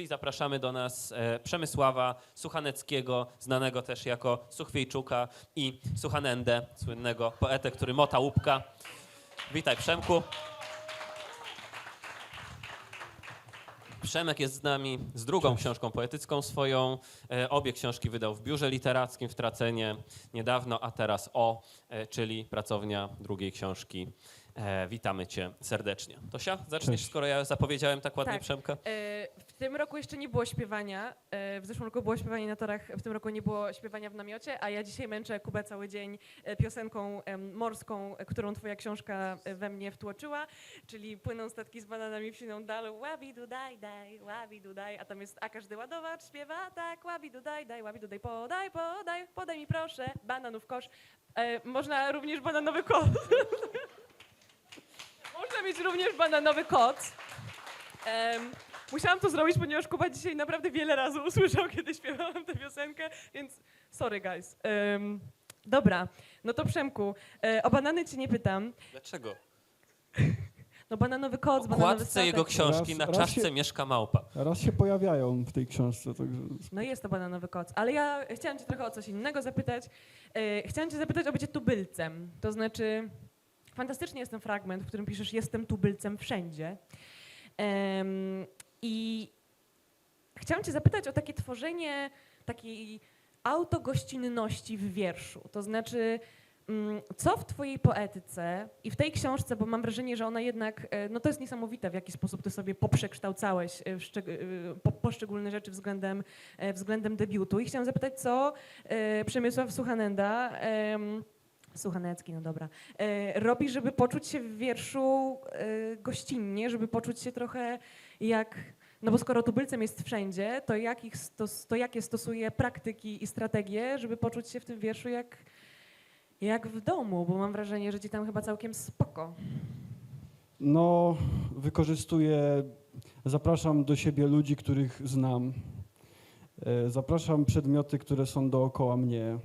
Czyli zapraszamy do nas e, Przemysława Suchaneckiego, znanego też jako Suchwiejczuka i Suchanendę, słynnego poetę, który mota łupka. Witaj Przemku. Przemek jest z nami z drugą książką poetycką swoją. E, Obie książki wydał w biurze literackim w Tracenie niedawno, a teraz O, e, czyli pracownia drugiej książki. E, Witamy cię serdecznie. Tosia, zaczniesz, Cześć. skoro ja zapowiedziałem tak ładnie Tak. Przemka? E, tym roku jeszcze nie było śpiewania. E, W zeszłym roku było śpiewanie na torach, w tym roku nie było śpiewania w namiocie, a ja dzisiaj męczę Kubę cały dzień e, piosenką morską, e, którą twoja książka we mnie wtłoczyła, czyli płyną statki z bananami w siną dal, łabi dudaj daj, łabi dudaj, a tam jest, a każdy ładowacz śpiewa tak, łabi dudaj daj, łabi dudaj, podaj, podaj, podaj mi proszę, bananów kosz. Można również bananowy kot. Można mieć również bananowy kot. Musiałam to zrobić, ponieważ Kuba dzisiaj naprawdę wiele razy usłyszał, kiedy śpiewałam tę piosenkę, więc sorry guys. Em, dobra, no to Przemku, e, o banany cię nie pytam. Dlaczego? No bananowy kot, W bananowy okładce statek. jego książki Raz- na raz czaszce się- mieszka małpa. Raz się pojawiają w tej książce, także No jest to bananowy kot, ale ja chciałam cię trochę o coś innego zapytać. E, chciałam cię zapytać o bycie tubylcem, to znaczy fantastycznie jest ten fragment, w którym piszesz jestem tubylcem wszędzie. Em, I chciałam cię zapytać o takie tworzenie takiej autogościnności w wierszu, to znaczy mm, co w twojej poetyce i w tej książce, bo mam wrażenie, że ona jednak, e, no to jest niesamowite, w jaki sposób ty sobie poprzekształcałeś e, e, po, poszczególne rzeczy względem, względem debiutu. I chciałam zapytać, co Przemysław Suchanenda, Suchanecki, no dobra, robi, żeby poczuć się w wierszu gościnnie, żeby poczuć się trochę jak, no bo skoro tubylcem jest wszędzie, to, jakich stos, to jakie stosuje praktyki i strategie, żeby poczuć się w tym wierszu jak, jak w domu, bo mam wrażenie, że ci tam chyba całkiem spoko. no wykorzystuję, zapraszam do siebie ludzi, których znam. E, Zapraszam przedmioty, które są dookoła mnie,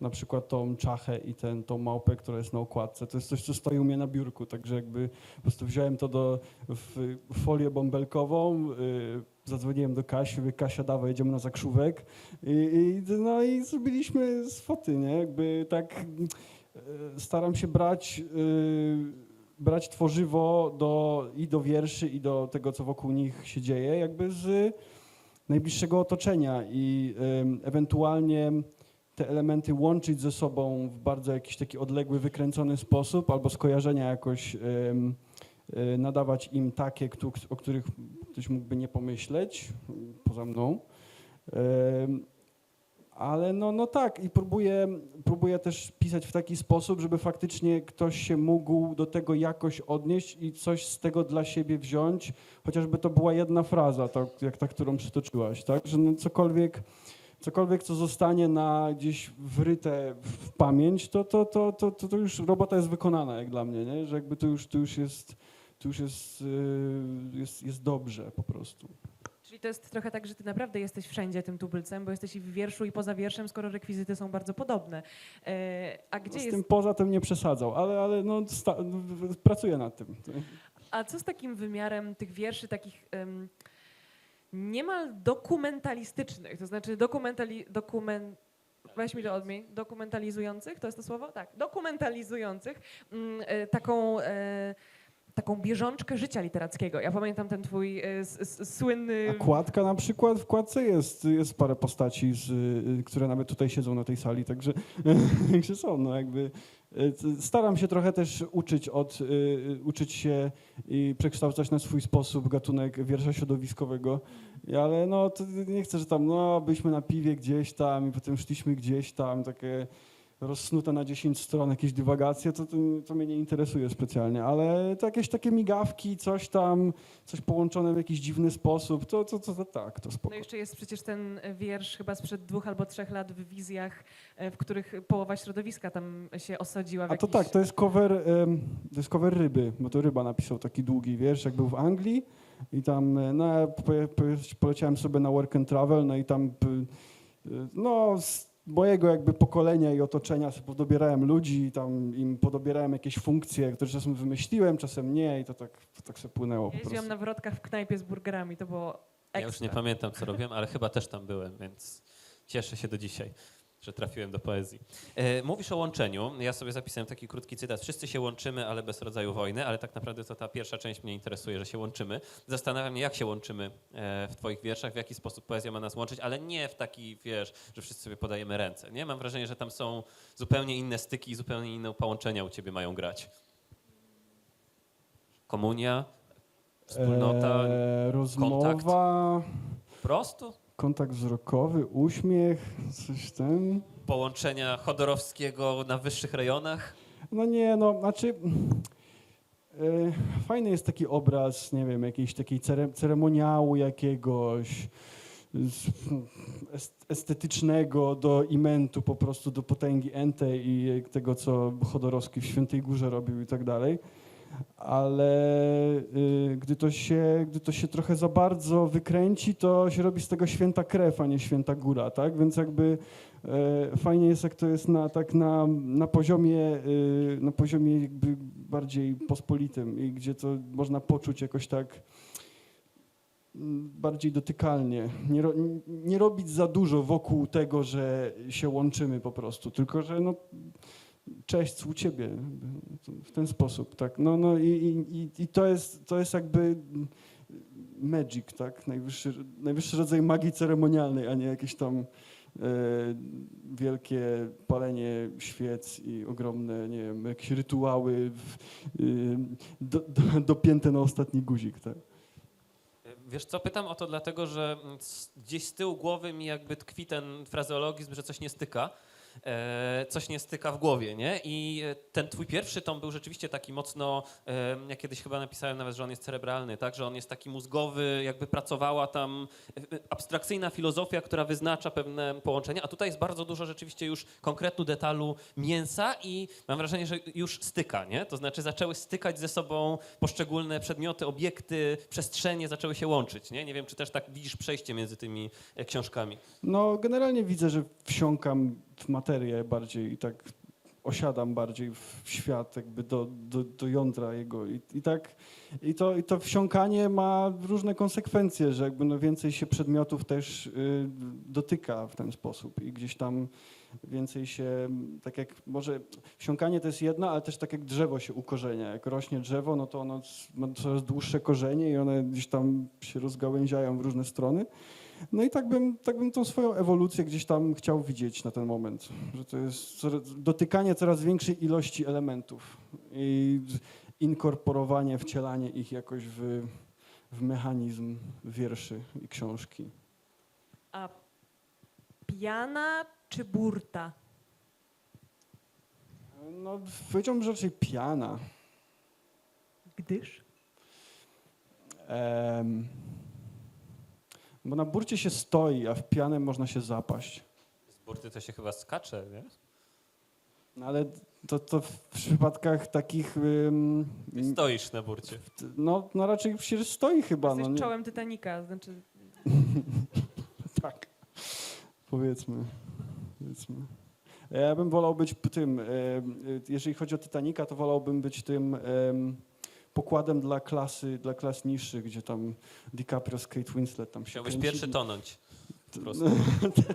na przykład tą czachę i ten, tą małpę, która jest na okładce. To jest coś, co stoi u mnie na biurku, także jakby po prostu wziąłem to do, w folię bąbelkową, y, zadzwoniłem do Kasi, mówię, Kasia, dawaj, jedziemy na zakrzówek i, i, no i zrobiliśmy z foty, nie? Jakby tak y, staram się brać, y, brać tworzywo do, i do wierszy, i do tego, co wokół nich się dzieje, jakby z najbliższego otoczenia i ym, ewentualnie te elementy łączyć ze sobą w bardzo jakiś taki odległy, wykręcony sposób, albo skojarzenia jakoś y, nadawać im takie, o których ktoś mógłby nie pomyśleć, poza mną. Ale no, no tak, i próbuję, próbuję też pisać w taki sposób, żeby faktycznie ktoś się mógł do tego jakoś odnieść i coś z tego dla siebie wziąć, chociażby to była jedna fraza, to, jak ta, którą przytoczyłaś, tak? Że no cokolwiek, cokolwiek, co zostanie na gdzieś wryte w pamięć, to, to, to, to, to, to już robota jest wykonana, jak dla mnie, nie? Że jakby to już, to już jest, to już jest, yy, jest, jest dobrze po prostu. Czyli to jest trochę tak, że ty naprawdę jesteś wszędzie tym tubylcem, bo jesteś i w wierszu i poza wierszem, skoro rekwizyty są bardzo podobne. E, a gdzie No z jest tym poza tym nie przesadzał, ale, ale no, sta, w- pracuję nad tym. A co z takim wymiarem tych wierszy takich niemal dokumentalistycznych, to znaczy dokumentali, dokumen, weź mi to odmień, dokumentalizujących, to jest to słowo? Tak, dokumentalizujących mm, e, taką, e, taką bieżączkę życia literackiego. Ja pamiętam ten twój e, słynny... A kładka na przykład, w kładce jest, jest parę postaci, z, y, które nawet tutaj siedzą na tej sali, także, także są, no jakby staram się trochę też uczyć od, y, y, uczyć się i przekształcać na swój sposób gatunek wiersza środowiskowego, ale no nie chcę, że tam, no byliśmy na piwie gdzieś tam i potem szliśmy gdzieś tam, takie rozsnute na 10 stron jakieś dywagacje, to, to, to mnie nie interesuje specjalnie, ale to jakieś takie migawki, coś tam, coś połączone w jakiś dziwny sposób, to, to, to, to tak, to spoko. No jeszcze jest przecież ten wiersz chyba sprzed dwóch albo trzech lat w wizjach, e, w których połowa środowiska tam się osadziła w A to jakiś... tak, to jest cover, to jest cover Ryby, bo to Ryba napisał taki długi wiersz, jak był w Anglii i tam, e, no ja poleciałem sobie na work and travel, no i tam, e, no mojego jakby pokolenia i otoczenia sobie podobierałem ludzi i tam im podobierałem jakieś funkcje, które czasem wymyśliłem, czasem nie i to tak, to tak sobie płynęło Ja po jeździłam na wrotkach w knajpie z burgerami, to było Ja już nie Ekstra. pamiętam, co robiłem, ale chyba też tam byłem, więc cieszę się do dzisiaj, że trafiłem do poezji. E, mówisz o łączeniu. Ja sobie zapisałem taki krótki cytat. Wszyscy się łączymy, ale bez rodzaju wojny, ale tak naprawdę to ta pierwsza część mnie interesuje, że się łączymy. Zastanawiam się, jak się łączymy e, w twoich wierszach, w jaki sposób poezja ma nas łączyć, ale nie w taki, wiesz, że wszyscy sobie podajemy ręce. Nie? Mam wrażenie, że tam są zupełnie inne styki i zupełnie inne połączenia u ciebie mają grać. Komunia, wspólnota, E, rozmowa, po prostu kontakt wzrokowy, uśmiech, coś ten. połączenia Chodorowskiego na wyższych rejonach. No nie, no, znaczy... e, Fajny jest taki obraz, nie wiem, jakiejś takiej cere- ceremoniału jakiegoś estetycznego do imentu, po prostu do potęgi ente i tego, co Chodorowski w Świętej Górze robił i tak dalej. Ale y, gdy, to się, gdy to się trochę za bardzo wykręci, to się robi z tego święta krew, a nie święta góra, tak? Więc jakby e, fajnie jest, jak to jest na, tak na, na poziomie, y, na poziomie jakby bardziej pospolitym i gdzie to można poczuć jakoś tak mm, bardziej dotykalnie. Nie, ro, nie robić za dużo wokół tego, że się łączymy po prostu, tylko że no, cześć, u ciebie, w ten sposób, tak. No, no i, i, i- to, jest, to jest jakby magic, tak, najwyższy, najwyższy rodzaj magii ceremonialnej, a nie jakieś tam e, wielkie palenie świec i ogromne, nie wiem, jakieś rytuały w, y, do, do, dopięte na ostatni guzik, tak. Wiesz co, pytam o to dlatego, że gdzieś z tyłu głowy mi jakby tkwi ten frazeologizm, że coś nie styka. E, coś nie styka w głowie, nie? I e, ten twój pierwszy tom był rzeczywiście taki mocno, e, ja kiedyś chyba napisałem nawet, że on jest cerebralny, tak? Że on jest taki mózgowy, jakby pracowała tam abstrakcyjna filozofia, która wyznacza pewne połączenia, a tutaj jest bardzo dużo rzeczywiście już konkretu detalu mięsa i mam wrażenie, że już styka, nie? To znaczy zaczęły stykać ze sobą poszczególne przedmioty, obiekty, przestrzenie zaczęły się łączyć, nie? Nie wiem, czy też tak widzisz przejście między tymi książkami. No, generalnie widzę, że wsiąkam materię bardziej i tak osiadam bardziej w świat, jakby do, do, do jądra jego. I, i tak, i to, i to wsiąkanie ma różne konsekwencje, że jakby no więcej się przedmiotów też y, dotyka w ten sposób i gdzieś tam więcej się, tak jak może wsiąkanie to jest jedno, ale też tak jak drzewo się ukorzenia. Jak rośnie drzewo, no to ono ma coraz dłuższe korzenie i one gdzieś tam się rozgałęziają w różne strony. No i tak bym, tak bym tą swoją ewolucję gdzieś tam chciał widzieć na ten moment, że to jest dotykanie coraz większej ilości elementów i inkorporowanie, wcielanie ich jakoś w, w mechanizm wierszy i książki. A piana czy burta? No, powiedziałbym, że raczej piana. Gdyż? Em, bo na burcie się stoi, a w pianę można się zapaść. Z burty to się chyba skacze, nie? No, ale to, to w przypadkach takich... ym, Ty stoisz na burcie. no, no raczej się stoi chyba. Jesteś No, nie, czołem Titanica, znaczy tak, powiedzmy. powiedzmy. Ja bym wolał być p- tym, e, e, jeżeli chodzi o Titanica, to wolałbym być tym em, pokładem dla klasy, dla klas niższych, gdzie tam DiCaprio z Kate Winslet tam się Chciałbyś pierwszy tonąć. Po prostu.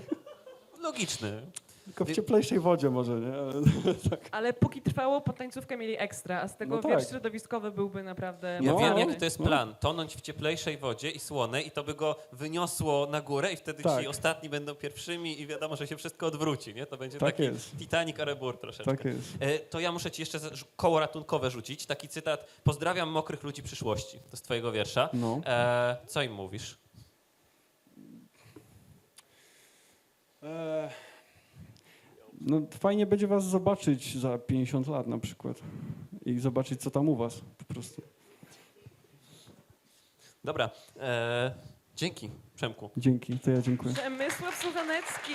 Logiczny. Tylko w cieplejszej wodzie może, nie? Ale, tak. Ale póki trwało, potańcówkę mieli ekstra, a z tego No tak. wiersz środowiskowy byłby naprawdę... Ja No, wiem, jaki to jest no. plan. Tonąć w cieplejszej wodzie i słonej i to by go wyniosło na górę i wtedy Tak. ci ostatni będą pierwszymi i wiadomo, że się wszystko odwróci, nie? To będzie Tak taki jest. Titanic Arebur troszeczkę. Tak jest. E, To ja muszę ci jeszcze za- koło ratunkowe rzucić. Taki cytat. Pozdrawiam mokrych ludzi przyszłości. To z twojego wiersza. No. E, co im mówisz? E, No, fajnie będzie was zobaczyć za 50 lat na przykład i zobaczyć, co tam u was po prostu. Dobra. E, dzięki, Przemku. Dzięki, to ja dziękuję. Przemysław Służanecki.